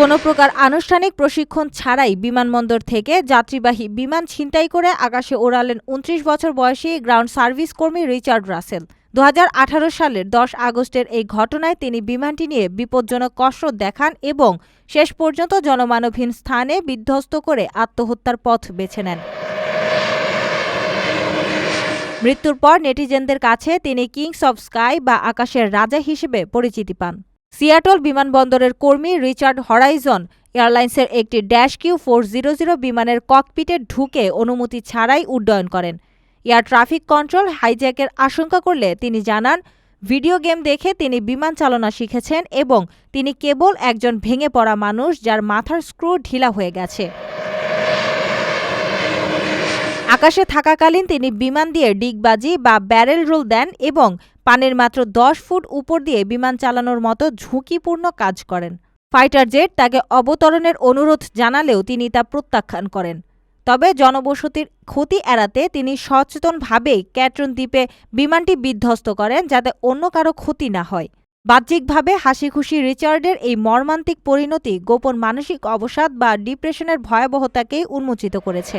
কোনো প্রকার আনুষ্ঠানিক প্রশিক্ষণ ছাড়াই বিমানবন্দর থেকে যাত্রীবাহী বিমান ছিনতাই করে আকাশে ওড়ালেন উনত্রিশ বছর বয়সী গ্রাউন্ড সার্ভিস কর্মী রিচার্ড রাসেল। দু হাজার আঠারো সালের দশ আগস্টের এই ঘটনায় তিনি বিমানটি নিয়ে বিপজ্জনক কসরত দেখান এবং শেষ পর্যন্ত জনমানবহীন স্থানে বিধ্বস্ত করে আত্মহত্যার পথ বেছে নেন। মৃত্যুর পর নেটিজেনদের কাছে তিনি কিংস অব স্কাই বা আকাশের রাজা হিসেবে পরিচিতি পান। সিয়াটল বিমানবন্দরের কর্মী রিচার্ড হরাইজন এয়ারলাইন্সের একটি dash Q four zero zero বিমানের ককপিটে ঢুকে অনুমতি ছাড়াই উড্ডয়ন করেন। এয়ার ট্রাফিক কন্ট্রোল হাইজ্যাকের আশঙ্কা করলে তিনি জানান, ভিডিও গেম দেখে তিনি বিমান চালনা শিখেছেন এবং তিনি কেবল একজন ভেঙে পড়া মানুষ যার মাথার স্ক্রু ঢিলা হয়ে গেছে। আকাশে থাকাকালীন তিনি বিমান দিয়ে ডিগবাজি বা ব্যারেল রোল দেন এবং পানের মাত্র দশ ফুট উপর দিয়ে বিমান চালানোর মতো ঝুঁকিপূর্ণ কাজ করেন। ফাইটার জেট তাকে অবতরণের অনুরোধ জানালেও তিনি তা প্রত্যাখ্যান করেন। তবে জনবসতির ক্ষতি এড়াতে তিনি সচেতনভাবেই ক্যাটরন দ্বীপে বিমানটি বিধ্বস্ত করেন যাতে অন্য কারও ক্ষতি না হয়। বাহ্যিকভাবে হাসিখুশি রিচার্ডের এই মর্মান্তিক পরিণতি গোপন মানসিক অবসাদ বা ডিপ্রেশনের ভয়াবহতাকেই উন্মোচিত করেছে।